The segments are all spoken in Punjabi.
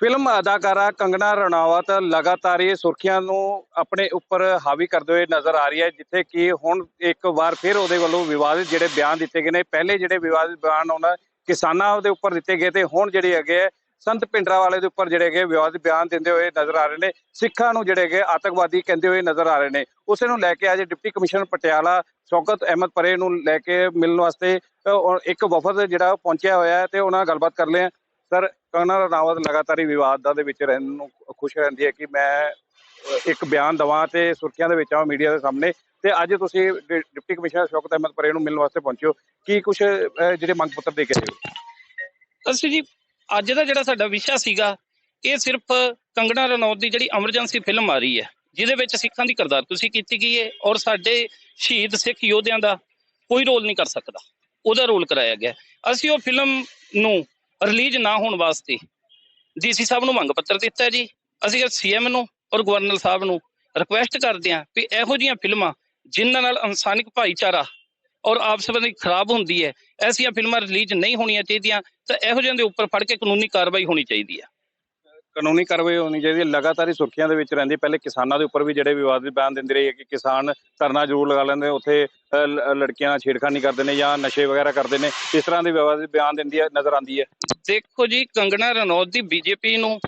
ਫਿਲਮ ਅਦਾਕਾਰਾ ਕੰਗਣਾ ਰਣਾਵਤ ਲਗਾਤਾਰ ਹੀ ਸੁਰਖੀਆਂ ਨੂੰ ਆਪਣੇ ਉੱਪਰ ਹਾਵੀ ਕਰਦੇ ਹੋਏ ਨਜ਼ਰ ਆ ਰਹੀ ਹੈ ਜਿੱਥੇ ਕਿ ਹੁਣ ਇੱਕ ਵਾਰ ਫਿਰ ਉਹਦੇ ਵੱਲੋਂ ਵਿਵਾਦਿਤ ਜਿਹੜੇ ਬਿਆਨ ਦਿੱਤੇ ਗਏ ਨੇ। ਪਹਿਲੇ ਜਿਹੜੇ ਵਿਵਾਦਿਤ ਬਿਆਨ ਉਹਨਾਂ ਕਿਸਾਨਾਂ ਦੇ ਉੱਪਰ ਦਿੱਤੇ ਗਏ ਤੇ ਹੁਣ ਜਿਹੜੇ ਹੈਗੇ ਆ, ਸੰਤ ਪਿੰਡਰਾ ਵਾਲੇ ਦੇ ਉੱਪਰ ਜਿਹੜੇ ਹੈਗੇ ਵਿਵਾਦਿਤ ਬਿਆਨ ਦਿੰਦੇ ਹੋਏ ਨਜ਼ਰ ਆ ਰਹੇ ਨੇ। ਸਿੱਖਾਂ ਨੂੰ ਜਿਹੜੇ ਹੈਗੇ ਆਤੰਕਵਾਦੀ ਕਹਿੰਦੇ ਹੋਏ ਨਜ਼ਰ ਆ ਰਹੇ ਨੇ। ਉਸੇ ਨੂੰ ਲੈ ਕੇ ਅੱਜ ਡਿਪਟੀ ਕਮਿਸ਼ਨਰ ਪਟਿਆਲਾ ਸ਼ੌਕਤ ਅਹਿਮਦ ਪਰੇ ਨੂੰ ਲੈ ਕੇ ਮਿਲਣ ਵਾਸਤੇ ਇੱਕ ਵਫਦ ਜਿਹੜਾ ਪਹੁੰਚਿਆ ਹੋਇਆ ਹੈ ਤੇ ਉਹਨਾਂ ਨਾਲ ਗੱਲਬਾਤ ਕਰ ਲਿਆ ਸਰ ਕੰਗਨਾ ਰਣਾਵਤ ਲਗਾਤਾਰ ਹੀ ਵਿਵਾਦਾਂ ਦੇ ਵਿੱਚ ਰਹਿਣ ਨੂੰ ਖੁਸ਼ ਰਹਿੰਦੀ ਹੈ ਕਿ ਮੈਂ ਇੱਕ ਬਿਆਨ ਦਵਾਂ ਤੇ ਸੁਰਖੀਆਂ ਦੇ ਵਿੱਚ ਆਵਾਂ ਮੀਡੀਆ ਦੇ ਸਾਹਮਣੇ। ਤੇ ਅੱਜ ਤੁਸੀਂ ਡਿਪਟੀ ਕਮਿਸ਼ਨਰ ਸ਼ੌਕਤ ਅਹਿਮਦ ਪਰੇ ਨੂੰ ਮਿਲਣ ਵਾਸਤੇ ਪਹੁੰਚੇ ਹੋ। ਕੀ ਕੁਝ ਜਿਹੜੇ ਮੰਗ ਪੱਤਰ ਦੇ ਕੇ ਆਏ ਅਸੀਂ ਜੀ, ਅੱਜ ਦਾ ਜਿਹੜਾ ਸਾਡਾ ਵਿਸ਼ਾ ਸੀਗਾ, ਇਹ ਸਿਰਫ ਕੰਗਣਾ ਰਣੌਤ ਦੀ ਜਿਹੜੀ ਐਮਰਜੈਂਸੀ ਫਿਲਮ ਆ ਰਹੀ ਹੈ, ਜਿਹਦੇ ਵਿੱਚ ਸਿੱਖਾਂ ਦੀ ਕਿਰਦਾਰ ਤੁਸੀਂ ਕੀਤੀ ਗਈ ਹੈ ਔਰ ਸਾਡੇ ਸ਼ਹੀਦ ਸਿੱਖ ਯੋਧਿਆਂ ਦਾ ਕੋਈ ਰੋਲ ਨਹੀਂ ਕਰ ਸਕਦਾ। ਉਹਦਾ ਰੋਲ ਕਰਾਇਆ ਗਿਆ ਅਸੀਂ ਉਹ ਫਿਲਮ ਨੂੰ ਰਿਲੀਜ਼ ਨਾ ਹੋਣ ਵਾਸਤੇ ਡੀਸੀ ਸਾਹਿਬ ਨੂੰ ਮੰਗ ਪੱਤਰ ਦਿੱਤਾ ਜੀ। ਅਸੀਂ ਸੀਐਮ ਨੂੰ ਔਰ ਗਵਰਨਰ ਸਾਹਿਬ ਨੂੰ ਰਿਕੁਐਸਟ ਕਰਦੇ ਹਾਂ ਵੀ ਇਹੋ ਜਿਹੀਆਂ ਫਿਲਮਾਂ ਜਿਨ੍ਹਾਂ ਨਾਲ ਇਨਸਾਨਿਕ ਭਾਈਚਾਰਾ ਔਰ ਆਪਸ ਸੰਬੰਧੀ ਖਰਾਬ ਹੁੰਦੀ ਹੈ, ਐਸੀਆਂ ਫਿਲਮਾਂ ਰਿਲੀਜ਼ ਨਹੀਂ ਹੋਣੀਆਂ ਚਾਹੀਦੀਆਂ ਤਾਂ ਇਹੋ ਜਿਹਿਆਂ ਦੇ ਉੱਪਰ ਫੜ ਕੇ ਕਾਨੂੰਨੀ ਕਾਰਵਾਈ ਹੋਣੀ ਚਾਹੀਦੀ ਹੈ। ਕਾਨੂੰਨੀ ਕਾਰਵਾਈ ਹੋਣੀ ਚਾਹੀਦੀ ਹੈ, ਲਗਾਤਾਰ ਹੀ ਸੁਰਖੀਆਂ ਦੇ ਵਿੱਚ ਰਹਿੰਦੀ ਪਹਿਲੇ ਕਿਸਾਨਾਂ ਦੇ ਉੱਪਰ ਵੀ ਜਿਹੜੇ ਵਿਵਾਦਿਤ ਬਿਆਨ ਦਿੰਦੇ ਰਹੇ ਕਿ ਕਿਸਾਨ ਧਰਨਾ ਜ਼ਰੂਰ ਲਗਾ ਲੈਂਦੇ ਉੱਥੇ ਲੜਕੀਆਂ ਨਾਲ ਛੇੜਖਾਨੀ ਕਰਦੇ ਨੇ ਜਾਂ ਨਸ਼ੇ ਵਗੈਰਾ ਕਰਦੇ ਨੇ, ਇਸ ਤਰ੍ਹਾਂ ਦੇ ਵਿਵਾਦਿਤ ਬਿਆਨ ਦਿੰਦੀ ਹੈ, ਨਜ਼ਰ ਆਉਂਦੀ ਹੈ। ਦੇਖੋ ਜੀ, ਕੰਗਣਾ ਰਣੌਤ ਦੀ ਬੀਜੇਪੀ ਨੂੰ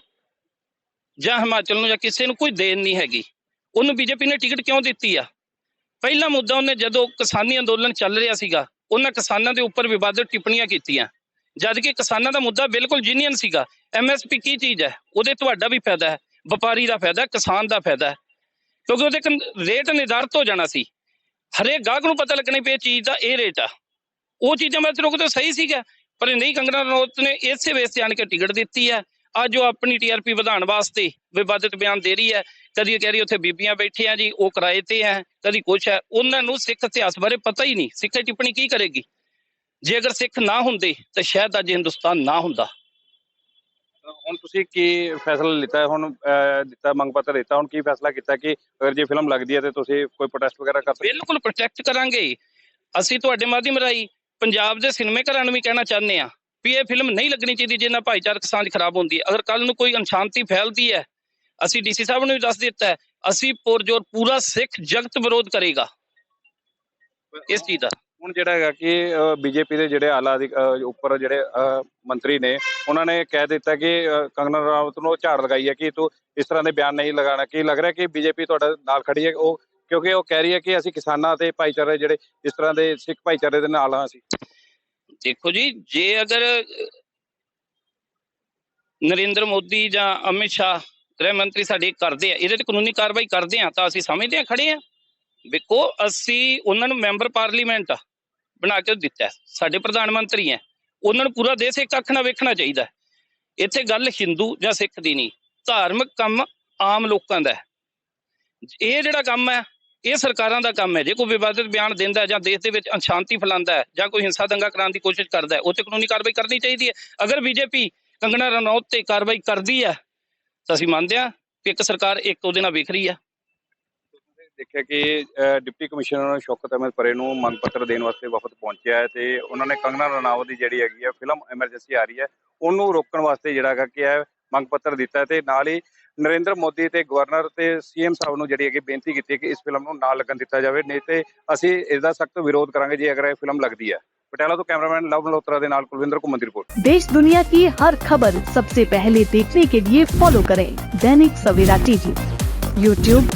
ਜਾਂ ਹਿਮਾਚਲ ਨੂੰ ਜਾਂ ਕਿਸੇ ਨੂੰ ਕੋਈ ਦੇਣ ਨਹੀਂ ਹੈਗੀ। ਉਹਨੂੰ ਬੀਜੇਪੀ ਨੇ ਟਿਕਟ ਕਿਉਂ ਦਿੱਤੀ ਆ? ਪਹਿਲਾ ਮੁੱਦਾ ਉਹਨੇ ਜਦੋਂ ਕਿਸਾਨੀ ਅੰਦੋਲਨ ਚੱਲ ਰਿਹਾ ਸੀਗਾ, ਉਹਨਾਂ ਕਿਸਾਨਾਂ ਦੇ ਉੱਪਰ ਵਿਵਾਦਿਤ ਟਿੱਪਣੀਆਂ ਕੀਤੀਆਂ। ਜਦ ਕਿ ਕਿਸਾਨਾਂ ਦਾ ਮੁੱਦਾ ਬਿਲਕੁਲ ਜੀਨੀਅਨ ਸੀਗਾ। ਐਮਐਸਪੀ ਕੀ ਚੀਜ਼ ਹੈ? ਉਹਦੇ ਤੁਹਾਡਾ ਵੀ ਫਾਇਦਾ ਹੈ, ਵਪਾਰੀ ਦਾ ਫਾਇਦਾ ਕਿਸਾਨ ਦਾ ਫਾਇਦਾ ਹੈ। ਕਿਉਂਕਿ ਉਹਦੇ ਕਨ- ਰੇਟ ਨਿਰਧਾਰਤ ਹੋ ਜਾਣਾ ਸੀ। ਹਰੇਕ ਗਾਹਕ ਨੂੰ ਪਤਾ ਲੱਗਣਾ ਵੀ ਇਹ ਚੀਜ਼ ਦਾ ਇਹ ਰੇਟ ਆ। ਉਹ ਚੀਜ਼ਾਂ ਮੈਂ ਰੁਕ ਤਾਂ ਸਹੀ ਸੀਗਾ, ਪਰ ਨਹੀਂ, ਕੰਗਣਾ ਰਣੌਤ ਨੇ ਇਸੇ ਵੇਸ ਤੇ ਆਣ ਕੇ ਟਿਕਟ ਦਿੱਤੀ ਹੈ। ਅੱਜ ਉਹ ਆਪਣੀ ਟੀਆਰਪੀ ਵਧਾਉਣ ਵਾਸਤੇ ਵਿਵਾਦਿਤ ਬਿਆਨ ਦੇ ਰਹੀ ਹੈ। ਕਦੀ ਕਹਿ ਰਹੀ ਉੱਥੇ ਬੀਬੀਆਂ ਬੈਠੀਆਂ ਜੀ, ਉਹ ਕਿਰਾਏ ਤੇ ਹੈ। ਕਦੀ ਕੁਛ ਹੈ। ਉਹਨਾਂ ਨੂੰ ਸਿੱਖ ਇਤਿਹਾਸ ਬਾਰੇ ਪਤਾ ਹੀ ਨਹੀਂ। ਸਿੱਖ ਟਿੱਪਣੀ ਕੀ ਕਰੇਗੀ? ਜੇ ਅਗਰ ਸਿੱਖ ਨਾ ਹੁੰਦੇ ਤਾਂ ਸ਼ਾਇਦ ਅੱਜ ਹਿੰਦੁਸਤਾਨ ਨਾ ਹੁੰਦਾ। ਹੁਣ ਤੁਸੀਂ ਕੀ ਫੈਸਲਾ ਲਿੱਤਾ ਹੁਣ ਦਿੱਤਾ ਮੰਗ ਪੱਤਰ ਦਿੱਤਾ ਹੁਣ ਕੀ ਫੈਸਲਾ ਕੀਤਾ ਕਿ ਅਗਰ ਜੇ ਫਿਲਮ ਲੱਗਦੀ ਹੈ ਤੇ ਤੁਸੀਂ ਕੋਈ ਪ੍ਰੋਟੈਸਟ ਵਗੈਰਾ ਕਰ ਸਕਦੇ? ਬਿਲਕੁਲ ਪ੍ਰੋਟੈਕਟ ਕਰਾਂਗੇ। ਅਸੀਂ ਤੁਹਾਡੇ ਮਾਧਿਅਮ ਰਾਹੀਂ ਪੰਜਾਬ ਦੇ ਸਿਨੇਮੇ ਘਰਾਂ ਨੂੰ ਵੀ ਕਹਿਣਾ ਚਾਹੁੰਦੇ ਆ ਵੀ ਇਹ ਫਿਲਮ ਨਹੀਂ ਲੱਗਣੀ ਚਾਹੀਦੀ ਜਿਹਨਾਂ ਭਾਈਚਾਰਕ ਸਾਂਝ ਖਰਾਬ ਹੁੰਦੀ ਹੈ। ਅਗਰ ਕੱਲ ਨੂੰ ਕੋਈ ਅਨਸ਼ਾਂਤੀ ਫੈਲਦੀ ਹੈ ਅਸੀਂ ਡੀਸੀ ਸਾਹਿਬ ਨੂੰ ਵੀ ਦੱਸ ਦਿੱਤਾ ਹੈ ਅਸੀਂ ਪੁਰਜੋਰ ਪੂਰਾ ਸਿੱਖ ਜਗਤ ਵਿਰੋਧ ਕਰੇਗਾ। ਇਸ ਚੀਜ਼ ਦਾ। ਹੁਣ ਜਿਹੜਾ ਹੈਗਾ ਕਿ ਬੀਜੇਪੀ ਦੇ ਜਿਹੜੇ ਆਲਾ ਅਧਿਕ- ਅ, ਉੱਪਰ ਜਿਹੜੇ ਅ, ਮੰਤਰੀ ਨੇ ਉਹਨਾਂ ਨੇ ਕਹਿ ਦਿੱਤਾ ਕਿ ਅ, ਕੰਗਨਾ ਰਣਾਵਤ ਨੂੰ ਝਾੜ ਲਗਾਈ ਹੈ ਕਿ ਤੂੰ ਇਸ ਤਰ੍ਹਾਂ ਦੇ ਬਿਆਨ ਨਹੀਂ ਲਗਾਉਣਾ। ਕੀ ਲੱਗ ਰਿਹਾ ਕਿ ਬੀਜੇਪੀ ਤੁਹਾਡੇ ਨਾਲ ਖੜੀ ਹੈ? ਉਹ ਕਿਉਂਕਿ ਉਹ ਕਹਿ ਰਹੀ ਹੈ ਕਿ ਅਸੀਂ ਕਿਸਾਨਾਂ ਤੇ ਭਾਈਚਾਰੇ ਜਿਹੜੇ ਇਸ ਤਰ੍ਹਾਂ ਦੇ ਸਿੱਖ ਭਾਈਚਾਰੇ ਦੇ ਨਾਲ ਹਾਂ ਅਸੀਂ। ਦੇਖੋ ਜੀ ਜੇ ਅਗਰ ਨਰਿੰਦਰ ਮੋਦੀ ਜਾਂ ਅਮਿਤ ਸ਼ਾਹ ਗ੍ਰਹਿ ਮੰਤਰੀ ਸਾਡੇ ਕਰਦੇ ਆ ਇਹਦੇ ਤੇ ਕਾਨੂੰਨੀ ਕਾਰਵਾਈ ਕਰਦੇ ਆ ਤਾਂ ਅਸੀਂ ਸਮਝਦੇ ਆ ਖੜੇ ਆ। ਵੇਖੋ ਅਸੀਂ ਉਹਨਾਂ ਨੂੰ ਮੈਂਬਰ ਪਾਰਲੀਮੈਂਟ ਆ ਬਣਾ ਕੇ ਦਿੱਤਾ ਸਾਡੇ ਪ੍ਰਧਾਨ ਮੰਤਰੀ ਹੈ। ਉਹਨਾਂ ਨੂੰ ਪੂਰਾ ਦੇਸ਼ ਇੱਕ ਅੱਖ ਨਾਲ ਵੇਖਣਾ ਚਾਹੀਦਾ ਇੱਥੇ ਗੱਲ ਹਿੰਦੂ ਜਾਂ ਸਿੱਖ ਦੀ ਨਹੀਂ, ਧਾਰਮਿਕ ਕੰਮ ਆਮ ਲੋਕਾਂ ਦਾ ਹੈ। ਇਹ ਜਿਹੜਾ ਕੰਮ ਹੈ, ਇਹ ਸਰਕਾਰਾਂ ਦਾ ਕੰਮ ਹੈ। ਜੇ ਕੋਈ ਵਿਵਾਦਿਤ ਬਿਆਨ ਦਿੰਦਾ ਜਾਂ ਦੇਸ਼ ਦੇ ਵਿੱਚ ਅਸ਼ਾਂਤੀ ਫੈਲਾਉਂਦਾ ਹੈ ਜਾਂ ਕੋਈ ਹਿੰਸਾ ਦੰਗਾ ਕਰਾਉਣ ਦੀ ਕੋਸ਼ਿਸ਼ ਕਰਦਾ ਹੈ ਉਹ ਤੇ ਕਾਨੂੰਨੀ ਕਾਰਵਾਈ ਕਰਨੀ ਚਾਹੀਦੀ ਹੈ। ਅਗਰ ਬੀਜੇਪੀ ਕੰਗਣਾ ਰਣੌਤ ਤੇ ਕਾਰਵਾਈ ਕਰਦੀ ਹੈ, ਤਾਂ ਅਸੀਂ ਮੰਨਦੇ ਹਾਂ ਕਿ ਇੱਕ ਸਰਕਾਰ ਇੱਕ ਉਹਦੇ ਨਾਲ ਵੇਖ ਰਹੀ ਹੈ। ਦੇਖਿਆ ਕਿ ਅ, ਡਿਪਟੀ ਕਮਿਸ਼ਨਰ ਸ਼ੌਕਤ ਅਹਿਮਦ ਪਰੇ ਨੂੰ ਮੰਗ ਪੱਤਰ ਦੇਣ ਵਾਸਤੇ ਵਫਦ ਪਹੁੰਚਿਆ ਹੈ ਤੇ ਉਹਨਾਂ ਨੇ ਕੰਗਨਾ ਰਣਾਵਤ ਦੀ ਜਿਹੜੀ ਹੈਗੀ ਹੈ ਫਿਲਮ ਐਮਰਜੈਂਸੀ ਆ ਰਹੀ ਹੈ ਉਹਨੂੰ ਰੋਕਣ ਵਾਸਤੇ ਜਿਹੜਾ ਹੈਗਾ ਕਿ ਹੈ ਮੰਗ ਪੱਤਰ ਦਿੱਤਾ ਹੈ ਤੇ ਨਾਲ ਹੀ ਨਰਿੰਦਰ ਮੋਦੀ ਤੇ ਗਵਰਨਰ ਤੇ ਸੀਐਮ ਸਾਹਿਬ ਨੂੰ ਜਿਹੜੀ ਹੈਗੀ ਬੇਨਤੀ ਕੀਤੀ ਹੈ ਕਿ ਇਸ ਫਿਲਮ ਨੂੰ ਨਾ ਲੱਗਣ ਦਿੱਤਾ ਜਾਵੇ ਨਹੀਂ ਤੇ ਅਸੀਂ ਇਸ ਦਾ ਸਖਤ ਵਿਰੋਧ ਕਰਾਂਗੇ ਜੇ ਅਗਰ ਇਹ ਫਿਲਮ ਲੱਗਦੀ ਹੈ ਪਟਿਆਲਾ ਤੋਂ ਕੈਮਰਾਮੈਨ ਲਵ ਮਲਹੋਤਰਾ ਦੇ ਨਾਲ ਕੁਲਵਿੰਦਰ ਘੁੰਮਣ ਦੀ ਰਿਪੋਰਟ देश दुनिया की हर खबर सबसे पहले देखने के लिए फॉलो करें दैनिक सवेरा टीवी यूट्यूब